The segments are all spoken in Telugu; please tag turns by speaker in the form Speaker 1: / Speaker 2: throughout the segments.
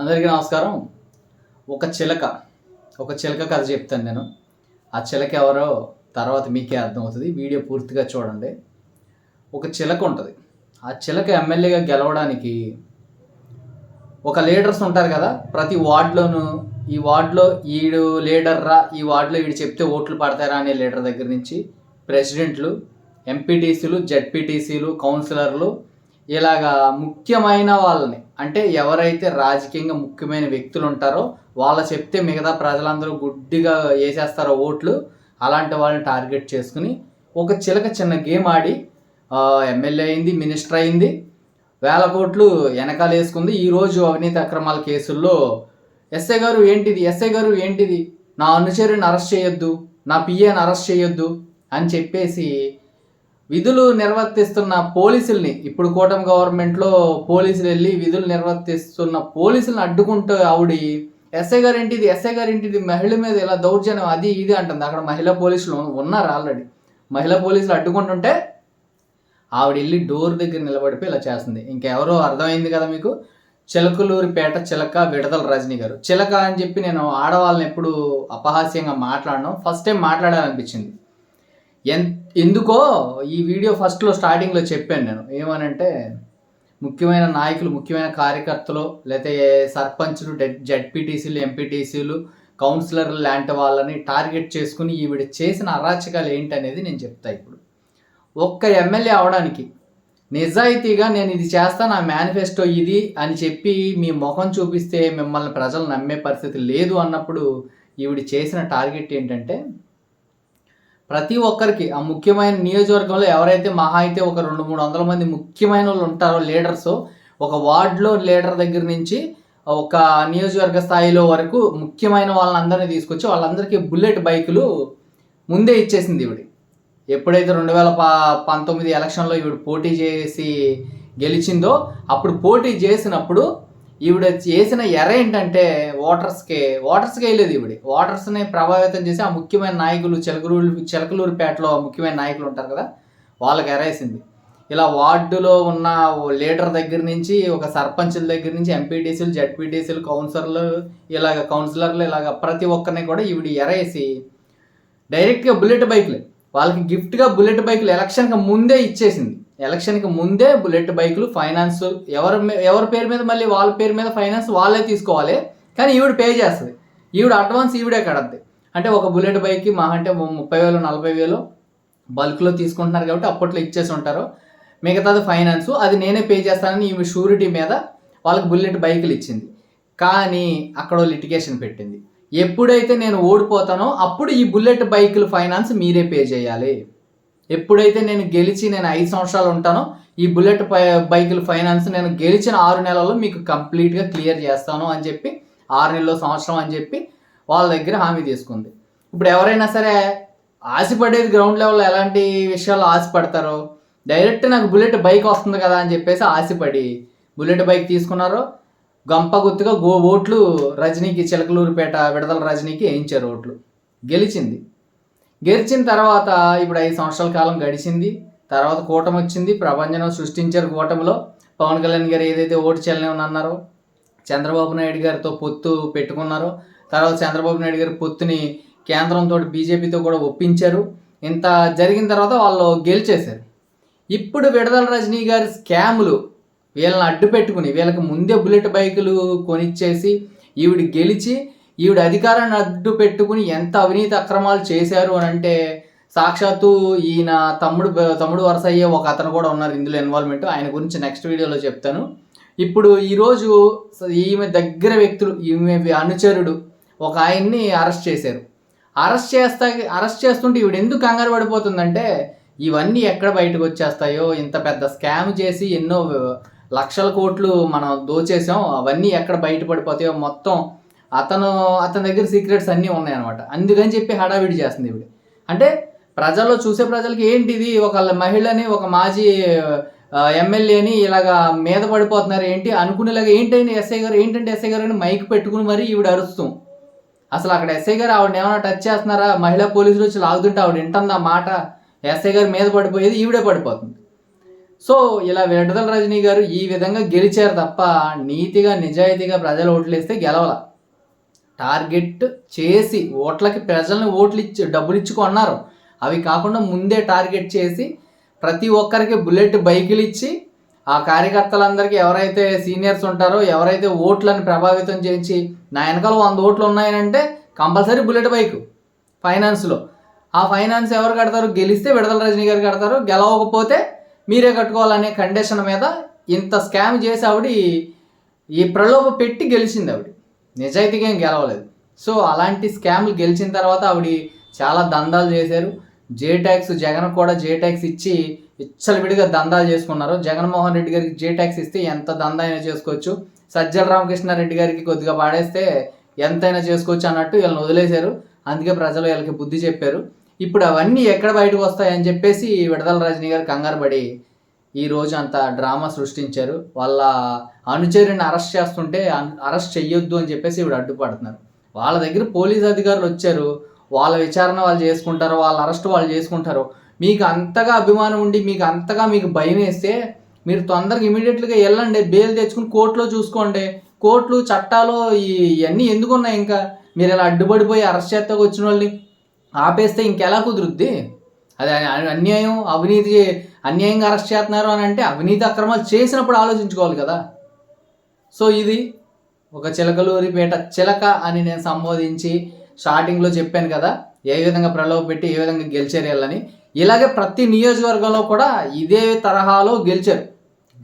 Speaker 1: అందరికీ నమస్కారం ఒక చిలక ఒక చిలక కథ చెప్తాను నేను ఆ చిలక ఎవరో తర్వాత మీకే అర్థమవుతుంది వీడియో పూర్తిగా చూడండి ఒక చిలక ఉంటుంది ఆ చిలక ఎమ్మెల్యేగా గెలవడానికి ఒక లీడర్స్ ఉంటారు కదా ప్రతి వార్డులోనూ ఈ వార్డులో ఈడు లీడర్ రా ఈ వార్డులో ఈడు చెప్తే ఓట్లు పడతారా అనే లీడర్ దగ్గర నుంచి ప్రెసిడెంట్లు ఎంపీటీసీలు జెడ్పీటీసీలు కౌన్సిలర్లు ఇలాగా ముఖ్యమైన వాళ్ళని అంటే ఎవరైతే రాజకీయంగా ముఖ్యమైన వ్యక్తులు ఉంటారో వాళ్ళ చెప్తే మిగతా ప్రజలందరూ గుడ్డిగా వేసేస్తారో ఓట్లు అలాంటి వాళ్ళని టార్గెట్ చేసుకుని ఒక చిలక చిన్న గేమ్ ఆడి ఎమ్మెల్యే అయింది మినిస్టర్ అయింది వేల కోట్లు వెనకాల వేసుకుంది ఈరోజు అవినీతి అక్రమాల కేసుల్లో ఎస్ఐ గారు ఏంటిది ఎస్ఐ గారు ఏంటిది నా అనుచరుని అరెస్ట్ చేయొద్దు నా పిఏని అరెస్ట్ చేయొద్దు అని చెప్పేసి విధులు నిర్వర్తిస్తున్న పోలీసుల్ని ఇప్పుడు కూటమి గవర్నమెంట్లో పోలీసులు వెళ్ళి విధులు నిర్వర్తిస్తున్న పోలీసులను అడ్డుకుంటూ ఆవిడ ఎస్ఐ గారింటిది ఎస్ఐ గారింటిది మహిళ మీద ఇలా దౌర్జన్యం అది ఇది అంటుంది అక్కడ మహిళా పోలీసులు ఉన్నారు ఆల్రెడీ మహిళా పోలీసులు అడ్డుకుంటుంటే ఆవిడ వెళ్ళి డోర్ దగ్గర నిలబడిపోయి ఇలా చేస్తుంది ఇంకెవరో అర్థమైంది కదా మీకు చిలకలూరిపేట చిలక విడదల రజనీ గారు చిలక అని చెప్పి నేను ఆడవాళ్ళని ఎప్పుడు అపహాస్యంగా మాట్లాడడం ఫస్ట్ టైం మాట్లాడాలనిపించింది ఎంత ఎందుకో ఈ వీడియో ఫస్ట్లో స్టార్టింగ్లో చెప్పాను నేను ఏమనంటే ముఖ్యమైన నాయకులు ముఖ్యమైన కార్యకర్తలు లేకపోతే సర్పంచ్లు జడ్పీటీసీలు ఎంపీటీసీలు కౌన్సిలర్లు లాంటి వాళ్ళని టార్గెట్ చేసుకుని ఈవిడ చేసిన అరాచకాలు ఏంటనేది నేను చెప్తా ఇప్పుడు ఒక్క ఎమ్మెల్యే అవడానికి నిజాయితీగా నేను ఇది చేస్తా నా మేనిఫెస్టో ఇది అని చెప్పి మీ ముఖం చూపిస్తే మిమ్మల్ని ప్రజలు నమ్మే పరిస్థితి లేదు అన్నప్పుడు ఈవిడ చేసిన టార్గెట్ ఏంటంటే ప్రతి ఒక్కరికి ఆ ముఖ్యమైన నియోజకవర్గంలో ఎవరైతే మహా అయితే ఒక రెండు మూడు వందల మంది ముఖ్యమైన వాళ్ళు ఉంటారో లీడర్స్ ఒక వార్డులో లీడర్ దగ్గర నుంచి ఒక నియోజకవర్గ స్థాయిలో వరకు ముఖ్యమైన వాళ్ళందరినీ తీసుకొచ్చి వాళ్ళందరికీ బుల్లెట్ బైకులు ముందే ఇచ్చేసింది ఇవిడి ఎప్పుడైతే రెండు వేల పంతొమ్మిది ఎలక్షన్లో ఇవి పోటీ చేసి గెలిచిందో అప్పుడు పోటీ చేసినప్పుడు ఈవిడ చేసిన ఎర ఏంటంటే ఓటర్స్కే ఓటర్స్కే వెళ్ళేది ఈవిడ ఓటర్స్ని ప్రభావితం చేసి ఆ ముఖ్యమైన నాయకులు చిలకలూరు చిలకలూరుపేటలో ముఖ్యమైన నాయకులు ఉంటారు కదా వాళ్ళకి ఎరేసింది ఇలా వార్డులో ఉన్న లీడర్ దగ్గర నుంచి ఒక సర్పంచుల దగ్గర నుంచి ఎంపీటీసీలు జెడ్పీటీసీలు కౌన్సిలర్లు ఇలాగ కౌన్సిలర్లు ఇలాగ ప్రతి ఒక్కరిని కూడా ఈవిడ ఎరేసి డైరెక్ట్గా బుల్లెట్ బైక్లు వాళ్ళకి గిఫ్ట్గా బుల్లెట్ బైక్లు ఎలక్షన్కి ముందే ఇచ్చేసింది ఎలక్షన్కి ముందే బుల్లెట్ బైకులు ఫైనాన్స్ ఎవరి ఎవరి పేరు మీద మళ్ళీ వాళ్ళ పేరు మీద ఫైనాన్స్ వాళ్ళే తీసుకోవాలి కానీ ఈవిడ పే చేస్తుంది ఈవిడ అడ్వాన్స్ ఈవిడే కడద్ది అంటే ఒక బుల్లెట్ బైక్కి మా అంటే ముప్పై వేలు నలభై వేలు బల్క్లో తీసుకుంటున్నారు కాబట్టి అప్పట్లో ఇచ్చేసి ఉంటారు మిగతాది ఫైనాన్స్ అది నేనే పే చేస్తానని ఈమె షూరిటీ మీద వాళ్ళకి బుల్లెట్ బైకులు ఇచ్చింది కానీ అక్కడ లిటిగేషన్ పెట్టింది ఎప్పుడైతే నేను ఓడిపోతానో అప్పుడు ఈ బుల్లెట్ బైకులు ఫైనాన్స్ మీరే పే చేయాలి ఎప్పుడైతే నేను గెలిచి నేను ఐదు సంవత్సరాలు ఉంటానో ఈ బుల్లెట్ బైకుల ఫైనాన్స్ నేను గెలిచిన ఆరు నెలల్లో మీకు కంప్లీట్గా క్లియర్ చేస్తాను అని చెప్పి ఆరు నెలల సంవత్సరం అని చెప్పి వాళ్ళ దగ్గర హామీ తీసుకుంది ఇప్పుడు ఎవరైనా సరే ఆశపడేది గ్రౌండ్ లెవెల్లో ఎలాంటి విషయాలు ఆశపడతారో డైరెక్ట్ నాకు బుల్లెట్ బైక్ వస్తుంది కదా అని చెప్పేసి ఆశపడి బుల్లెట్ బైక్ తీసుకున్నారు గంప గుర్తుగా గో ఓట్లు రజనీకి చిలకలూరుపేట విడదల రజనీకి వేయించారు ఓట్లు గెలిచింది గెలిచిన తర్వాత ఇప్పుడు ఐదు సంవత్సరాల కాలం గడిచింది తర్వాత కూటమి వచ్చింది ప్రపంచం సృష్టించారు కూటమిలో పవన్ కళ్యాణ్ గారు ఏదైతే ఓటు చెల్లని అన్నారో చంద్రబాబు నాయుడు గారితో పొత్తు పెట్టుకున్నారో తర్వాత చంద్రబాబు నాయుడు గారి పొత్తుని కేంద్రంతో బీజేపీతో కూడా ఒప్పించారు ఇంత జరిగిన తర్వాత వాళ్ళు గెలిచేశారు ఇప్పుడు విడదల రజనీ గారి స్కాములు వీళ్ళని అడ్డు పెట్టుకుని వీళ్ళకి ముందే బుల్లెట్ బైకులు కొనిచ్చేసి ఈవిడ గెలిచి ఈవిడ అధికారాన్ని అడ్డు పెట్టుకుని ఎంత అవినీతి అక్రమాలు చేశారు అని అంటే సాక్షాత్తు ఈయన తమ్ముడు తమ్ముడు వరుస అయ్యే ఒక అతను కూడా ఉన్నారు ఇందులో ఇన్వాల్వ్మెంట్ ఆయన గురించి నెక్స్ట్ వీడియోలో చెప్తాను ఇప్పుడు ఈరోజు ఈమె దగ్గర వ్యక్తులు ఈమె అనుచరుడు ఒక ఆయన్ని అరెస్ట్ చేశారు అరెస్ట్ చేస్తా అరెస్ట్ చేస్తుంటే ఈవిడ ఎందుకు కంగారు పడిపోతుందంటే ఇవన్నీ ఎక్కడ బయటకు వచ్చేస్తాయో ఇంత పెద్ద స్కామ్ చేసి ఎన్నో లక్షల కోట్లు మనం దోచేసాం అవన్నీ ఎక్కడ బయటపడిపోతాయో మొత్తం అతను అతని దగ్గర సీక్రెట్స్ అన్నీ ఉన్నాయన్నమాట అందుకని చెప్పి హడావిడి చేస్తుంది ఇవి అంటే ప్రజల్లో చూసే ప్రజలకి ఏంటిది ఒక మహిళని ఒక మాజీ ఎమ్మెల్యేని ఇలాగ మీద పడిపోతున్నారు ఏంటి అనుకునేలాగా ఏంటైనా ఎస్ఐ గారు ఏంటంటే ఎస్ఐ గారు అని మైక్ పెట్టుకుని మరీ ఈవిడ అరుస్తాం అసలు అక్కడ ఎస్ఐ గారు ఆవిడ ఏమైనా టచ్ చేస్తున్నారా మహిళా పోలీసులు వచ్చి లాగుతుంటే ఆవిడ వింటుంది ఆ మాట ఎస్ఐ గారు మీద పడిపోయేది ఈవిడే పడిపోతుంది సో ఇలా విడుదల రజనీ గారు ఈ విధంగా గెలిచారు తప్ప నీతిగా నిజాయితీగా ప్రజలు ఓట్లేస్తే గెలవలా టార్గెట్ చేసి ఓట్లకి ప్రజలను ఓట్లు ఇచ్చి డబ్బులు ఇచ్చి కొన్నారు అవి కాకుండా ముందే టార్గెట్ చేసి ప్రతి ఒక్కరికి బుల్లెట్ బైకులు ఇచ్చి ఆ కార్యకర్తలందరికీ ఎవరైతే సీనియర్స్ ఉంటారో ఎవరైతే ఓట్లను ప్రభావితం చేయించి నా వెనకాల వంద ఓట్లు ఉన్నాయనంటే కంపల్సరీ బుల్లెట్ బైక్ ఫైనాన్స్లో ఆ ఫైనాన్స్ ఎవరు కడతారు గెలిస్తే విడదల రజనీ గారు కడతారు గెలవకపోతే మీరే కట్టుకోవాలనే కండిషన్ మీద ఇంత స్కామ్ చేసి ఆవిడ ఈ ప్రలోభ పెట్టి గెలిచింది ఆవిడ నిజాయితీగా ఏం గెలవలేదు సో అలాంటి స్కామ్లు గెలిచిన తర్వాత ఆవిడ చాలా దందాలు చేశారు జే ట్యాక్స్ జగన్ కూడా జే ట్యాక్స్ ఇచ్చి విడిగా దందాలు చేసుకున్నారు జగన్మోహన్ రెడ్డి గారికి జే ట్యాక్స్ ఇస్తే ఎంత దందా అయినా చేసుకోవచ్చు సజ్జల రామకృష్ణారెడ్డి గారికి కొద్దిగా పాడేస్తే ఎంతైనా చేసుకోవచ్చు అన్నట్టు వీళ్ళని వదిలేశారు అందుకే ప్రజలు వీళ్ళకి బుద్ధి చెప్పారు ఇప్పుడు అవన్నీ ఎక్కడ బయటకు వస్తాయని చెప్పేసి విడదల రజనీ గారు కంగారు పడి రోజు అంత డ్రామా సృష్టించారు వాళ్ళ అనుచరుని అరెస్ట్ చేస్తుంటే అరెస్ట్ చెయ్యొద్దు అని చెప్పేసి ఇవి అడ్డుపడుతున్నారు వాళ్ళ దగ్గర పోలీస్ అధికారులు వచ్చారు వాళ్ళ విచారణ వాళ్ళు చేసుకుంటారు వాళ్ళ అరెస్ట్ వాళ్ళు చేసుకుంటారు మీకు అంతగా అభిమానం ఉండి మీకు అంతగా మీకు భయం వేస్తే మీరు తొందరగా ఇమీడియట్గా వెళ్ళండి బెయిల్ తెచ్చుకుని కోర్టులో చూసుకోండి కోర్టులు చట్టాలు ఇవన్నీ ఎందుకు ఉన్నాయి ఇంకా మీరు ఇలా అడ్డుపడిపోయి అరెస్ట్ చేస్తాకొచ్చిన వాళ్ళని ఆపేస్తే ఇంకెలా కుదురుద్ది అది అన్యాయం అవినీతి అన్యాయంగా అరెస్ట్ చేస్తున్నారు అని అంటే అవినీతి అక్రమాలు చేసినప్పుడు ఆలోచించుకోవాలి కదా సో ఇది ఒక చిలకలూరిపేట చిలక అని నేను సంబోధించి స్టార్టింగ్లో చెప్పాను కదా ఏ విధంగా ప్రలోభ పెట్టి ఏ విధంగా గెలిచారు ఇలాగే ప్రతి నియోజకవర్గంలో కూడా ఇదే తరహాలో గెలిచారు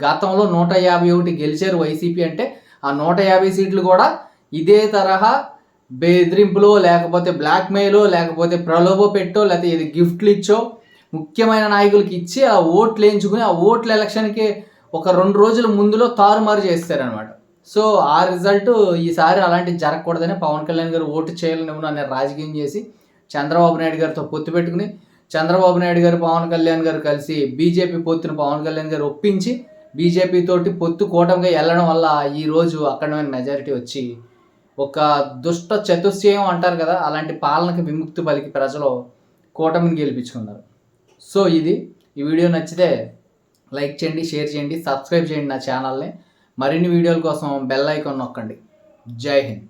Speaker 1: గతంలో నూట యాభై ఒకటి గెలిచారు వైసీపీ అంటే ఆ నూట యాభై సీట్లు కూడా ఇదే తరహా బెదిరింపులో లేకపోతే బ్లాక్మెయిలో లేకపోతే ప్రలోభ పెట్టో లేకపోతే ఇది గిఫ్ట్లు ఇచ్చో ముఖ్యమైన నాయకులకి ఇచ్చి ఆ ఓట్లు వేయించుకుని ఆ ఓట్ల ఎలక్షన్కి ఒక రెండు రోజుల ముందులో తారుమారు చేస్తారనమాట సో ఆ రిజల్ట్ ఈసారి అలాంటివి జరగకూడదని పవన్ కళ్యాణ్ గారు ఓటు చేయాలని అనే రాజకీయం చేసి చంద్రబాబు నాయుడు గారితో పొత్తు పెట్టుకుని చంద్రబాబు నాయుడు గారు పవన్ కళ్యాణ్ గారు కలిసి బీజేపీ పొత్తును పవన్ కళ్యాణ్ గారు ఒప్పించి బీజేపీ తోటి పొత్తు కూటమిగా వెళ్ళడం వల్ల ఈరోజు అక్కడమైన మెజారిటీ వచ్చి ఒక దుష్ట చతుశ్చయం అంటారు కదా అలాంటి పాలనకి విముక్తి పలికి ప్రజలు కూటమిని గెలిపించుకున్నారు సో ఇది ఈ వీడియో నచ్చితే లైక్ చేయండి షేర్ చేయండి సబ్స్క్రైబ్ చేయండి నా ఛానల్ని మరిన్ని వీడియోల కోసం బెల్ ఐకాన్ నొక్కండి జై హింద్